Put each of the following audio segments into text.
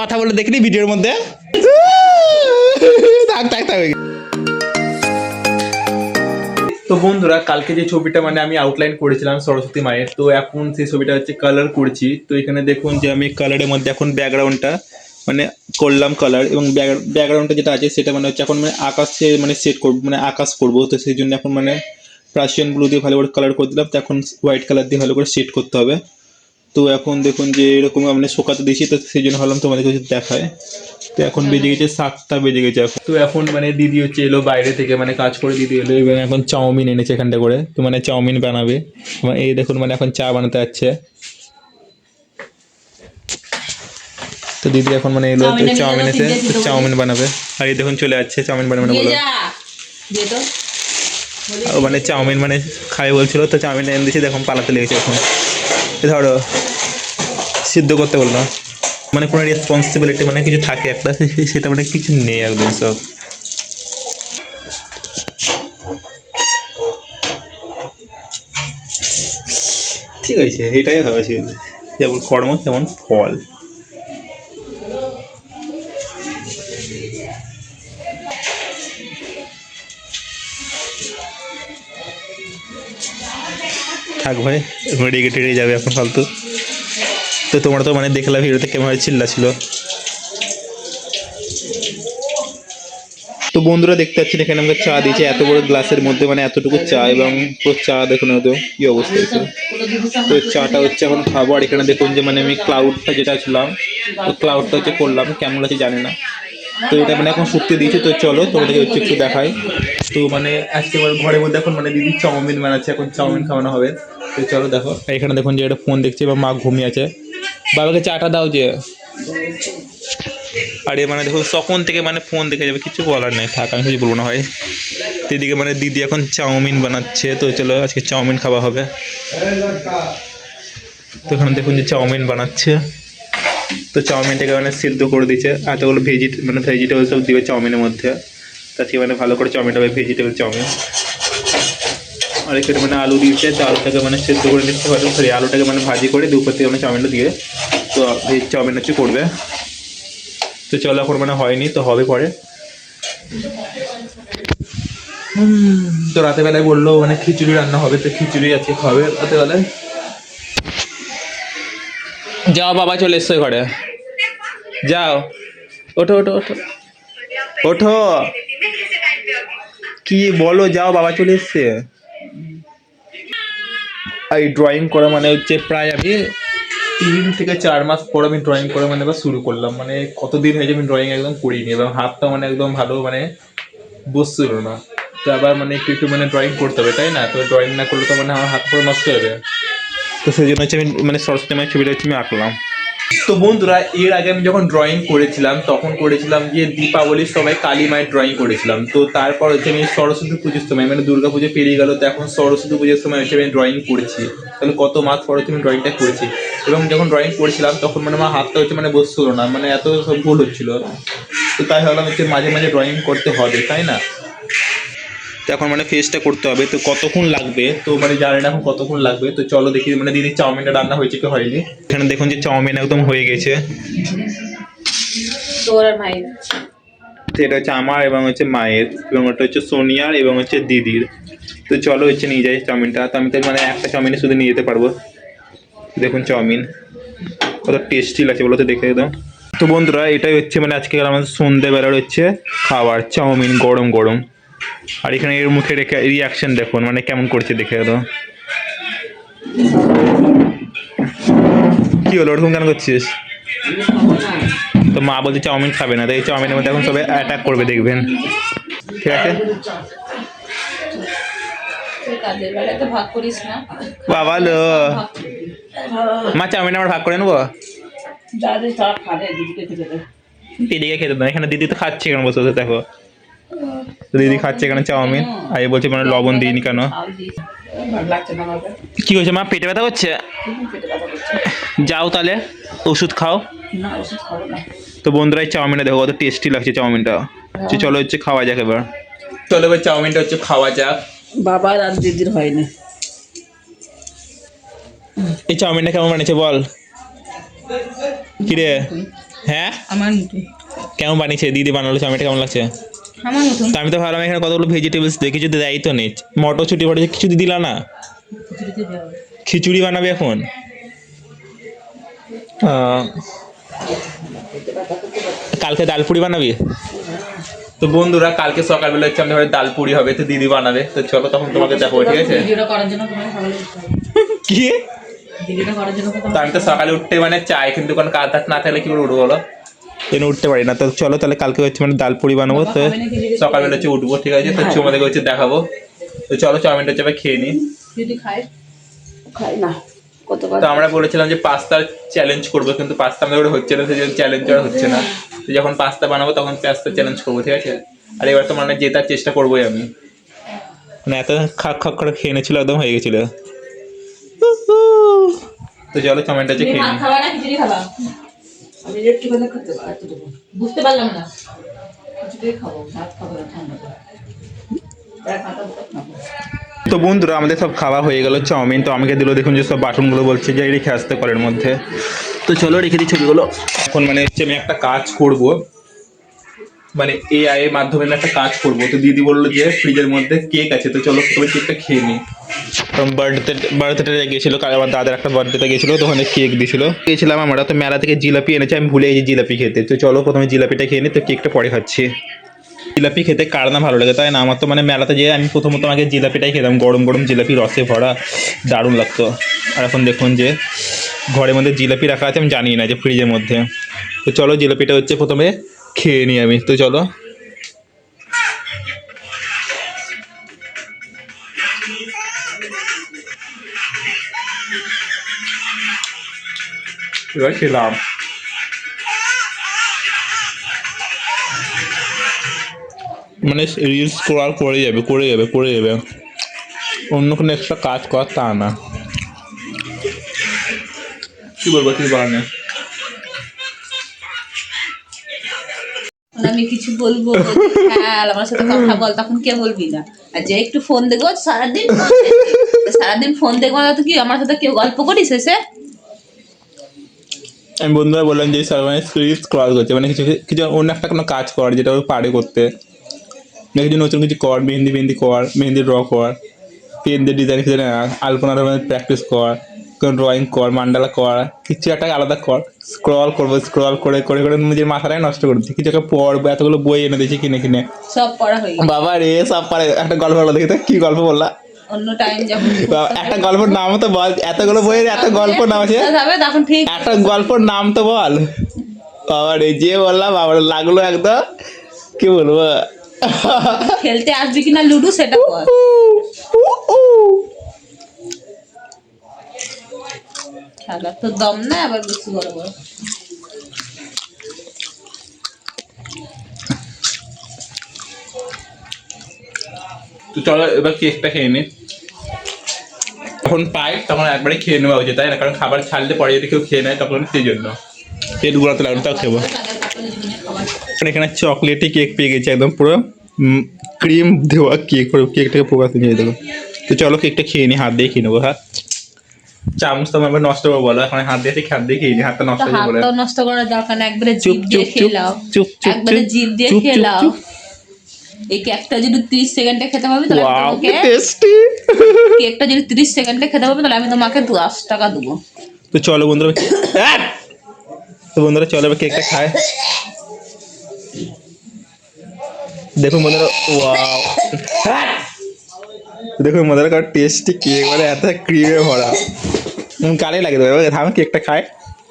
কথা বলে দেখলি ভিডিওর মধ্যে। থাক থাক থাক। তো বন্ধুরা, কালকে যে ছবিটা মানে আমি আউটলাইন করেছিলাম সরস্বতী মায়ের, তো এখন সেই ছবিটা হচ্ছে কালার করেছি। তো এখানে দেখুন যে আমি কালারের মধ্যে এখন ব্যাকগ্রাউন্ডটা মানে করলাম কালার এবং ব্যাকগ্রাউন্ডটা যেটা আছে সেটা মানে হচ্ছে এখন মানে আকাশে মানে সেট করব মানে আকাশ করব। তো সেই জন্য এখন মানে প্রাশিয়ান ব্লু দিয়ে ভালো করে কালার করে দিলাম। তো এখন হোয়াইট কালার দিয়ে ভালো করে সেট করতে হবে। তো এখন দেখুন যে এরকম মানে শোকাতে দিয়েছি তো সেই জন্য ভাবলাম তোমাদের কাছে দেখায়। তো এখন বেজে গেছে সাতটা বেজে গেছে এখন। তো এখন মানে দিদি হচ্ছে এলো বাইরে থেকে মানে কাজ করে দিদি এলো এবং এখন চাউমিন এনেছে এখানটা করে। তো মানে চাউমিন বানাবে। মানে এই দেখুন মানে এখন চা বানাতে যাচ্ছে। তো দিদি এখন মানে এলো চাউমিন এসে চাউমিন বানাবে। আর এই দেখুন চলে যাচ্ছে চাউমিন বানাবে বলো। মানে চাউমিন মানে খাই বলছিল তো চাউমিন এনে দিয়েছি দেখুন পালাতে লেগেছে এখন। ধরো সিদ্ধ করতে বলল মানে কোনো রেসপন্সিবিলিটি মানে কিছু থাকে একটা সেটা মানে কিছু নেই একদম সব। ঠিক আছে, এটাই হবে যেমন কর্ম, তেমন ফল। থাক ভাই রেগে টেগে যাবে এখন ফালতু। তো তোমরা তো মানে দেখলাম ভিডিওতে কেমন চিল্লা ছিল। তো বন্ধুরা দেখতে পাচ্ছেন এখানে আমাকে চা দিয়েছে, এত বড় গ্লাসের মধ্যে মানে এতটুকু চা এবং চা দেখুন তো কি অবস্থা হয়েছে তো চাটা হচ্ছে এখন খাব, আর এখানে দেখুন যে মানে আমি ক্লাউডটা যেটা ছিলাম, তো ক্লাউডটা হচ্ছে করলাম, কেমন আছে জানি না। তো এটা মানে এখন শুকতে দিয়েছি, তো চলো তোমাদেরকে হচ্ছে একটু দেখাই। তো মানে আজকে আমার ঘরের মধ্যে এখন মানে দিদি চাউমিন বানাচ্ছে, এখন চাউমিন খাওয়ানো হবে। তো চলো দেখো, এখানে দেখুন যে এটা ফোন দেখছে বা মা ঘুমিয়ে আছে। বাবাকে চাটা দাও যে। আরে মানে দেখুন তখন থেকে মানে ফোন দেখে যাবে, কিছু বলার নেই, থাক, আমি কিছু বলব না হয় এদিকে মানে দিদি এখন চাউমিন বানাচ্ছে, তো চলো আজকে চাউমিন খাওয়া হবে। তো এখানে দেখুন যে চাউমিন বানাচ্ছে। তো চাউমিনটাকে মানে সিদ্ধ করে দিচ্ছে এতগুলো ভেজি মানে ভেজিটেবল সব দিবে চাউমিনের মধ্যে। তাতে মানে ভালো করে চাউমিনটা হবে ভেজিটেবল চাউমিন। আর এখানে মানে আলু দিয়েছে তো আলুটাকে মানে সেদ্ধ করে নিতে হয়তো সরি আলুটাকে মানে ভাজি করে দুপুর থেকে মানে চাউমিনটা দিয়ে তো এই চাউমিন হচ্ছে করবে। তো চলো এখন মানে হয়নি তো হবে পরে। হুম, তো রাতে বেলায় বলল মানে খিচুড়ি রান্না হবে তো খিচুড়ি আজকে খাবে রাতে বেলায়। যাও বাবা চলে এসছো ঘরে। যাও। ওঠো ওঠো ওঠো। ওঠো। কি বলো যাও বাবা চলে এসছে। এই ড্রয়িং করা মানে হচ্ছে প্রায় আমি তিন থেকে চার মাস পর আমি ড্রয়িং করা মানে এবার শুরু করলাম। মানে কতদিন হয়েছে আমি ড্রয়িং একদম করিনি এবং হাতটা মানে একদম ভালো মানে বসছিল না। তো আবার মানে একটু একটু মানে ড্রয়িং করতে হবে, তাই না? তো ড্রয়িং না করলে তো মানে আমার হাত পুরো নষ্ট হবে তো সেই জন্য হচ্ছে আমি মানে সরস্বতী মায়ের ছবিটা হচ্ছে আমি আঁকলাম। তো বন্ধুরা, এর আগে আমি যখন ড্রয়িং করেছিলাম, তখন করেছিলাম যে দীপাবলির সবাই কালী মায়ের ড্রয়িং করেছিলাম। তো তারপর হচ্ছে আমি সরস্বতী পুজোর সময় মানে দুর্গা পুজো পেরিয়ে গেল, তো এখন সরস্বতী পুজোর সময় হচ্ছে আমি ড্রয়িং করেছি। তাহলে কত মাস পর হচ্ছে আমি ড্রয়িংটা করেছি। এবং যখন ড্রয়িং করেছিলাম, তখন মানে আমার হাতটা হচ্ছে মানে বসছিল না মানে এত সব ভুল হচ্ছিল। তো তাই ভাবলাম হচ্ছে মাঝে মাঝে ড্রয়িং করতে হবে, তাই না? তো এখন মানে ফেসটা করতে হবে তো কতক্ষণ লাগবে? তো মানে জানি না এখন কতক্ষণ লাগবে তো চলো দেখি মানে দিদি চাউমিনটা রান্না হয়েছে কি হয়নি? এখানে দেখুন যে চাউমিন একদম হয়ে গেছে। এটা হচ্ছে আমার এবং হচ্ছে মায়ের এবং ওটা হচ্ছে সোনিয়ার এবং হচ্ছে দিদির। তো চলো হচ্ছে নিয়ে যাই চাউমিনটা তো আমি তো মানে একটা চাউমিনে শুধু নিয়ে যেতে পারব। দেখুন চাউমিন কত টেস্টি লাগছে বলো তো দেখে একদম। তো বন্ধুরা এটাই হচ্ছে মানে আজকে আমাদের সন্ধ্যেবেলার হচ্ছে খাবার চাউমিন গরম গরম। আর এখানে এর মুখে রেখে রিয়াকশন দেখুন মানে কেমন করছে দেখে তো কি হলো? ওরকম কেন করছিস? তো মা বলছে চাউমিন খাবে না তাই চাউমিনের মধ্যে এখন সবাই অ্যাটাক করবে দেখবেন। ঠিক আছে? বাবা লো। মা চাউমিন আমার ভাগ করে নেব? দিদিকে খেতে দে। দিদিকে খেতে দাও এখানে দিদি তো খাচ্ছে কেন বসে বসে দেখো। দিদি খাচ্ছে এখানে চাউমিন। আর বলছে মানে লবণ দিইনি কেন? কি হয়েছে মা? পেটে ব্যথা করছে? পেটে ব্যথা করছে যাও তাহলে ওষুধ খাও। তো বন্ধুরা এই চাউমিনটা দেখো কত টেস্টি লাগছে চাউমিনটা। চলো হচ্ছে খাওয়া যাক এবার। চলো এবার চাউমিনটা হচ্ছে খাওয়া যাক। বাবার আর দিদির হয়নি। এই চাউমিনটা কেমন বানিয়েছে বল? কিরে? হ্যাঁ? আমার কেমন বানিয়েছে? দিদি বানালো চাউমিনটা কেমন লাগছে? আমার মতো আমি তো ভাবলাম এখানে কতগুলো ভেজিটেবলস কিছু তো দেয় তো নেই মটরশুটি ফটর কিছু দিলা না? খিচুড়ি বানাবে এখন? আহ, কালকে ডাল পুরি বানাবি? তো বন্ধুরা কালকে সকালবেলা হচ্ছে আমাদের ঘরে ডাল পুরি হবে তো দিদি বানাবে। তো চলো তখন তোমাকে দেখো ঠিক আছে। কি? আমি তো সকালে উঠতে মানে চাই কিন্তু কোনো কাজ না থাকলে কি করে উঠবো বলো? জন্য উঠতে পারি না। তো চলো তাহলে কালকে হচ্ছে মানে ডাল পুরি বানাবো তো সকালবেলা হচ্ছে উঠবো ঠিক আছে? তো তোমাদেরকে হচ্ছে দেখাবো। তো চলো চাউমিনটা হচ্ছে এবার খেয়ে নিই যদি খাই খাই না তো আমরা বলেছিলাম যে পাস্তা চ্যালেঞ্জ করব কিন্তু পাস্তা আমাদের ওটা হচ্ছে না সেই চ্যালেঞ্জ করা হচ্ছে না। তো যখন পাস্তা বানাবো তখন পাস্তা চ্যালেঞ্জ করব ঠিক আছে? আর এবার তো মানে জেতার চেষ্টা করবোই আমি। মানে এত খাক খাক করে খেয়ে নিয়েছিল একদম হয়ে গেছিল। তো চলো চাউমিনটা হচ্ছে খেয়ে নিই আমি বুঝতে পারলাম না। খাব, ভাত খাব খাব। তো বন্ধুরা, আমাদের সব খাওয়া হয়ে গেল চাউমিন। তো আমাকে দিল, দেখুন যে সব বাটনগুলো বলছে যে রেখে আসতে কলের মধ্যে। তো চলো রেখে দিই ছবিগুলো। এখন মানে হচ্ছে আমি একটা কাজ করব। মানে এআই এর মাধ্যমে আমি একটা কাজ করব। তো দিদি বলল যে ফ্রিজের মধ্যে কেক আছে, তো চলো প্রথমে কেকটা খেয়ে কারণ বার্থডে বার্থডেতে গেছিল কাল আমার দাদার একটা বার্থডেতে গেছিল, তো ওখানে কেক দিয়েছিল গেছিলাম আমরা, তো মেলা থেকে জিলাপি এনেছে, আমি ভুলে গেছি জিলাপি খেতে। তো চলো প্রথমে জিলাপিটা খেয়ে নিই, তো কেকটা পরে খাচ্ছি। জিলাপি খেতে কার না ভালো লাগে, তাই না? আমার তো মানে মেলাতে যেয়ে আমি প্রথমত আগে জিলাপিটাই খেতাম, গরম গরম জিলাপি, রসে ভরা, দারুণ লাগতো। আর এখন দেখুন যে, ঘরের মধ্যে জিলাপি রাখা আছে, আমি জানি না যে ফ্রিজের মধ্যে। তো চলো জিলাপিটা হচ্ছে প্রথমে খেয়ে নিই আমি তো চলো। এবার খেলাম। মানে রিলস স্ক্রল করে যাবে করে যাবে করে যাবে। অন্য কোনো এক্সট্রা কাজ কর তা না। কি বলব কিছু বলার আমি কিছু বলব হ্যাঁ আমার সাথে কথা বল, তখন কে বলবি না আর যে একটু ফোন দেখব, সারাদিন সারাদিন ফোন দেখব না তো কি, আমার সাথে কেউ গল্প করিস এসে? আমি বন্ধুরা বললাম যে স্যার মানে রিলস স্ক্রল করছে। মানে কিছু কিছু অন্য একটা কোনো কাজ কর, যেটা ও পারে করতে। না কিছু নতুন কিছু কর, মেহেন্দি মেহেন্দি কর, মেহেন্দি ড্র কর পেনদের ডিজাইন ডিজাইন আলপনার প্র্যাকটিস কর। কোনো ড্রয়িং কর মান্ডালা কর কিছু একটা আলাদা কর স্ক্রল করব স্ক্রল করে করে করে নিজের মাথাটাই নষ্ট করে দিচ্ছি। কিছু একটা পড়ব এতগুলো বই এনে দিয়েছি কিনে কিনে। সব পড়া হয়ে বাবা রে সব পারে একটা গল্প বলো দেখি তো কি গল্প বললা? অন্য টাইম যখন বাবা, একটা গল্পের নাম তো বল এতগুলো বইয়ের এত গল্প নাম আছে। তখন ঠিক। একটা গল্পের নাম তো বল। বাবা রে যে বললাম বাবা লাগল একদম কি বলব? খেলতে আসবি কিনা লুডো সেটা বল। খেলার তো দম না আবার বেশি বড় বড়। তো চলো এবার কেকটা খেয়ে নি। যখন পাই তখন একবারে খেয়ে নেওয়া উচিত তাই না? কারণ খাবার ছাড়লে পরে যদি কেউ খেয়ে নেয় তখন সেই জন্য। পেট গুলাতে লাগল তাও খেবো। এখানে চকলেটি কেক পেয়ে গেছি একদম পুরো ক্রিম দেওয়া কেক কেকটাকে পুরো নিয়ে দেবো তো চলো কেকটা খেয়ে নি হাত দিয়ে খেয়ে নেব হ্যাঁ? চামচ তো আমার নষ্ট করব বলো। এখন হাত দিয়ে হাত দিয়ে খেয়ে হাতটা নষ্ট হয়ে বলে। নষ্ট করার দরকার না একবারে চুপ, জিভ দিয়ে খেয়ে চুপ, নাও চুপ, চুপ, একবারে জিভ দিয়ে খেয়ে চুপ, এই কেকটা যদি ত্রিশ সেকেন্ডে খেতে পারবে তাহলে আমি তোমাকে টেস্টি কেকটা যদি ত্রিশ সেকেন্ডে খেতে পারবে তাহলে আমি তোমাকে দশ টাকা দেবো। তো চলো বন্ধুরা তো বন্ধুরা চলো কেকটা খায় দেখুন বন্ধুরা ওয়াও। দেখুন বন্ধুরা কার টেস্টি কেক মানে এত ক্রিমে ভরা। গালে লাগে দেবে থাম কেকটা খায়।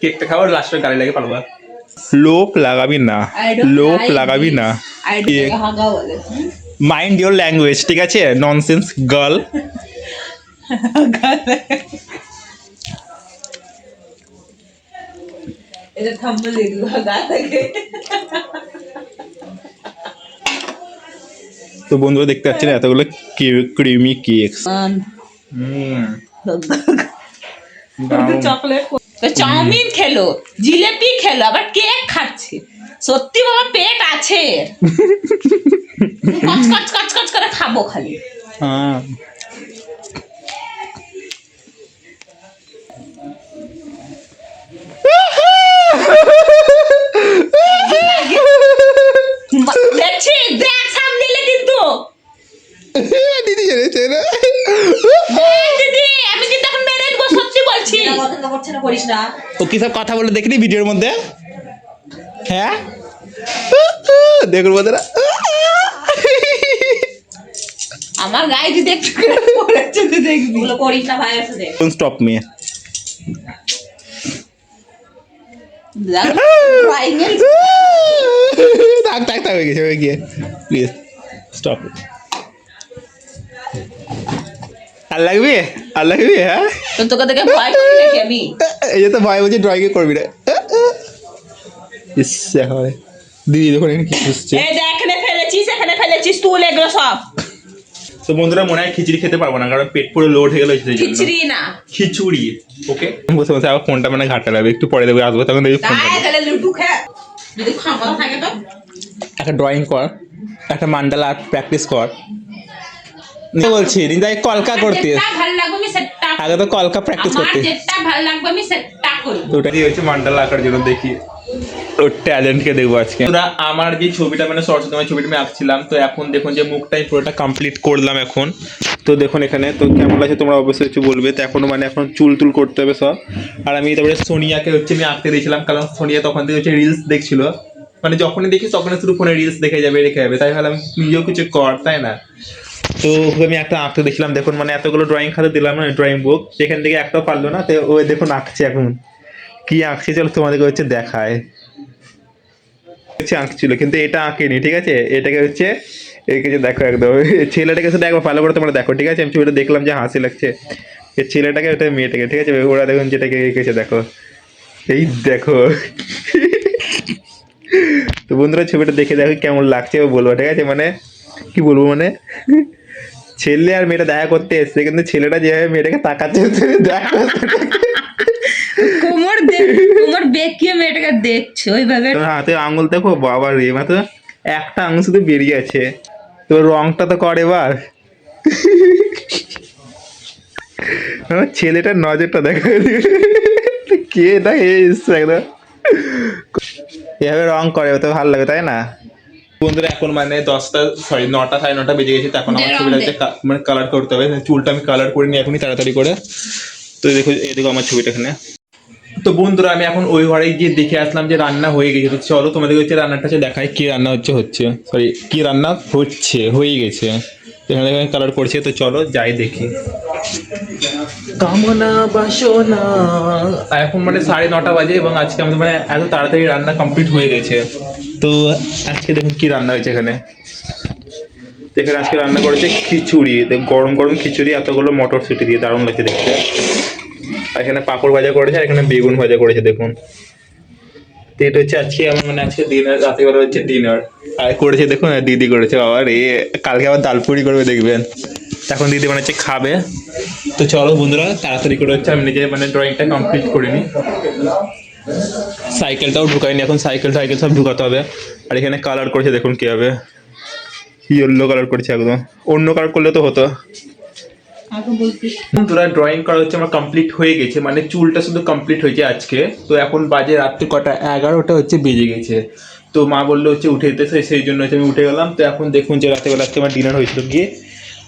কেকটা খাও লাস্টে গালে লাগে পারব? লোপ লাগাবি না। লোপ লাগাবি না। মাইন্ড ইওর ল্যাঙ্গুয়েজ ঠিক আছে? ননসেন্স গার্ল এটা থাম্বনেল দিয়ে দিব হাগা থেকে তো বন্ধুরা দেখতে পাচ্ছেন এতগুলো ক্রিমি কেকস চাউমিন খেলো জিলেপি খেলো আবার কেক খাচ্ছে। সত্যি বাবা পেট আছে। কচ কচ কচ কচ করে খাব খালি। হ্যাঁ। দেখছি দেখ দিদি জেনেছে না? দিদি আমি কিন্তু এখন মেরে দেবো সত্যি বলছি। ও কি সব কথা বলে দেখিনি ভিডিওর মধ্যে? হ্যাঁ? দেখুন আমার গায়ে যদি একটু পড়েছে দেখবি। বলো করিস না ভাই আসলে। কোন স্টপ মি থাক থাক থাক হয়ে গেছে হয়ে গিয়ে। প্লিজ স্টপ আর লাগবে আর লাগবে হ্যাঁ তো তোকে দেখে ভয় করি নাকি আমি এই যে তো ভয় বলছে ড্রয়িং করবি না ইস এখন দিদি দেখুন এখানে কি খুঁজছে এই দেখ এখানে ফেলেছিস এখানে ফেলেছিস তুল এগুলো সব তো বন্ধুরা মনে হয় খিচুড়ি খেতে পারব না কারণ পেট পুরো লোড হয়ে গেল খিচড়ি না খিচুড়ি ওকে বসে বসে আবার ফোনটা মানে ঘাটা লাগবে একটু পরে দেবো আসব তখন দেখবি ফোনটা তাহলে লুটু খা যদি ক্ষমতা থাকে তো একটা ড্রয়িং কর একটা মান্ডালা আর্ট প্র্যাকটিস কর বলছি রিন্দাই কলকা করতে। আমি আগে তো কলকা প্র্যাকটিস করতে। আমি ওটাই হচ্ছে মান্ডালা আঁকার জন্য দেখি। ওর ট্যালেন্টকে দেখব আজকে। তোরা আমার যে ছবিটা মানে সরস্বতী মায়ের ছবিটা আমি আঁকছিলাম তো এখন দেখুন যে মুখটাই পুরোটা কমপ্লিট করলাম এখন। তো দেখুন এখানে তো কেমন লাগছে তোমরা অবশ্যই কিছু বলবে। তো এখনও মানে এখন চুল টুল করতে হবে সব। আর আমি তারপরে সোনিয়াকে হচ্ছে আমি আঁকতে দিয়েছিলাম কারণ সোনিয়া তখন থেকে হচ্ছে রিলস দেখছিল। মানে যখনই দেখি তখনই শুধু ফোনে রিলস দেখে যাবে রেখে যাবে। তাই ভাবলাম, নিজেও কিছু কর, তাই না? তো আমি একটা আঁকতে দেখছিলাম দেখুন মানে এতগুলো ড্রয়িং খাতে দিলাম না ড্রয়িং বুক সেখান থেকে একটাও পারল না, তো ও দেখুন আঁকছে এখন। কি আঁকছে চলো তোমাদেরকে হচ্ছে দেখায়। হচ্ছে আঁকছিল, কিন্তু এটা আঁকেনি, ঠিক আছে? এটাকে হচ্ছে যে দেখো একদম। ছেলেটাকে শুধু একবার ভালো করে তোমরা দেখো, ঠিক আছে? আমি ছবিটা দেখলাম যে হাসি লাগছে। এই ছেলেটাকে, ওটা মেয়েটাকে, ঠিক আছে? ওরা দেখুন যেটাকে এঁকেছে, দেখো। এই দেখো। তো বন্ধুরা ছবিটা দেখে দেখো কেমন লাগছে ও বলব ঠিক আছে? মানে কি বলব মানে? ছেলে আর মেয়েটা দেখা করতে এসছে কিন্তু ছেলেটা যেভাবে মেয়েটাকে তাকাচ্ছে দেখো কোমর দেখ কোমর বেঁকিয়ে মেয়েটাকে দেখছে ওইভাবে। হাতে আঙুল দেখো বাবা রে মাত্র একটা আঙুল শুধু বেরিয়ে আছে তো রংটা তো কর এবার। ছেলেটার নজরটা দেখো। কে এটা এসছে একদম? এভাবে রং করে তো ভালো লাগে তাই না? বন্ধুরা এখন মানে দশটা সরি নটা সাড়ে নটা বেজে গেছে তো এখন আমার ছবিটা মানে কালার করতে হবে। চুলটা আমি কালার করে নিই এখনই তাড়াতাড়ি করে। তো দেখো এই দেখো আমার ছবিটা এখানে। তো বন্ধুরা আমি এখন ওই ঘরে গিয়ে দেখে আসলাম যে রান্না হয়ে গেছে। তো চলো তোমাদের হচ্ছে রান্নাটা হচ্ছে দেখাই কি রান্না হচ্ছে হচ্ছে। সরি কি রান্না হচ্ছে হয়ে গেছে। এখানে কালার করছে তো চলো যাই দেখি কামনা বাসনা এখন মানে সাড়ে নটা বাজে এবং আজকে আমাদের মানে এত তাড়াতাড়ি রান্না কমপ্লিট হয়ে গেছে। তো আজকে দেখুন কি রান্না হয়েছে এখানে। এখানে আজকে রান্না করেছে খিচুড়ি। গরম গরম খিচুড়ি এতগুলো মটরশুঁটি দিয়ে দারুণ লাগছে দেখতে। এখানে পাঁপড় ভাজা করেছে আর এখানে বেগুন ভাজা করেছে দেখুন। এটা হচ্ছে আজকে আমার মানে আজকে ডিনার রাতে বেলা হচ্ছে ডিনার আর করেছে দেখুন দিদি করেছে আবার এ কালকে আবার ডালপুরি করবে, দেখবেন। এখন দিদি মানে হচ্ছে খাবে। তো চলো বন্ধুরা, তাড়াতাড়ি করে হচ্ছে, আমি নিজে মানে ড্রয়িংটা কমপ্লিট করে নিই সাইকেলটাও ঢুকাইনি, এখন সাইকেল টাইকেল সব ঢুকাতে হবে। আর এখানে কালার করেছে, দেখুন কি হবে ইয়েলো কালার করেছে একদম। অন্য কালার করলে তো হতো। বন্ধুরা ড্রয়িং করা হচ্ছে, আমার কমপ্লিট হয়ে গেছে মানে চুলটা শুধু কমপ্লিট হয়েছে আজকে। তো এখন বাজে রাত্রি কটা, এগারোটা হচ্ছে, বেজে গেছে। তো মা বলল হচ্ছে, উঠে যেতে সেই জন্য হচ্ছে আমি উঠে গেলাম। তো এখন দেখুন যে রাত্রেবেলা আজকে আমার ডিনার হয়েছিল গিয়ে।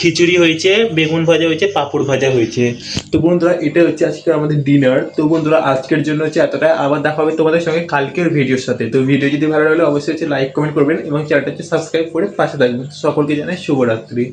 খিচুড়ি হয়েছে, বেগুন ভাজা হয়েছে, পাঁপড় ভাজা হয়েছে। তো বন্ধুরা এটা হচ্ছে আজকে আমাদের ডিনার তো বন্ধুরা, আজকের জন্য হচ্ছে এতটা। আবার দেখা হবে তোমাদের সঙ্গে কালকের ভিডিওর সাথে। তো ভিডিও যদি ভালো লাগলে অবশ্যই হচ্ছে লাইক কমেন্ট করবেন এবং চ্যানেলটা হচ্ছে সাবস্ক্রাইব করে পাশে থাকবেন। সকলকে জানাই শুভরাত্রি।